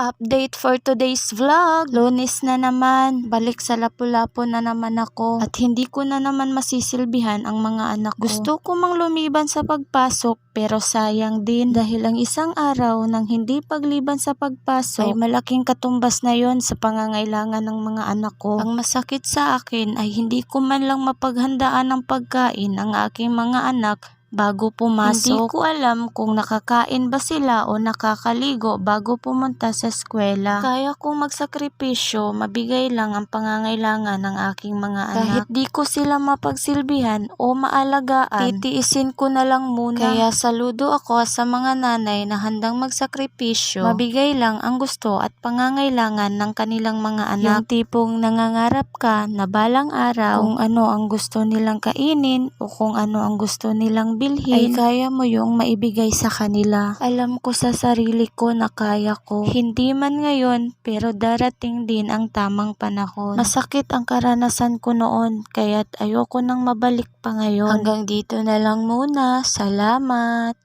Update for today's vlog. Lunes na naman. Balik sa lapu-lapu na naman ako. At hindi ko na naman masisilbihan ang mga anak ko. Gusto ko mang lumiban sa pagpasok pero sayang din dahil ang isang araw ng hindi pagliban sa pagpasok ay malaking katumbas na yon sa pangangailangan ng mga anak ko. Ang masakit sa akin ay hindi ko man lang mapaghandaan ng pagkain ang aking mga anak bago pumasok. Hindi ko alam kung nakakain ba sila o nakakaligo bago pumunta sa eskwela. Kaya kong magsakripisyo, mabigay lang ang pangangailangan ng aking mga anak. Kahit di ko sila mapagsilbihan o maalagaan, titiisin ko na lang muna. Kaya saludo ako sa mga nanay na handang magsakripisyo, mabigay lang ang gusto at pangangailangan ng kanilang mga anak. Yung tipong nangangarap ka na balang araw kung ano ang gusto nilang kainin o kung ano ang gusto nilang bilhin, ay kaya mo yung maibigay sa kanila. Alam ko sa sarili ko na kaya ko. Hindi man ngayon, pero darating din ang tamang panahon. Masakit ang karanasan ko noon, kaya't ayoko nang mabalik pa ngayon. Hanggang dito na lang muna. Salamat!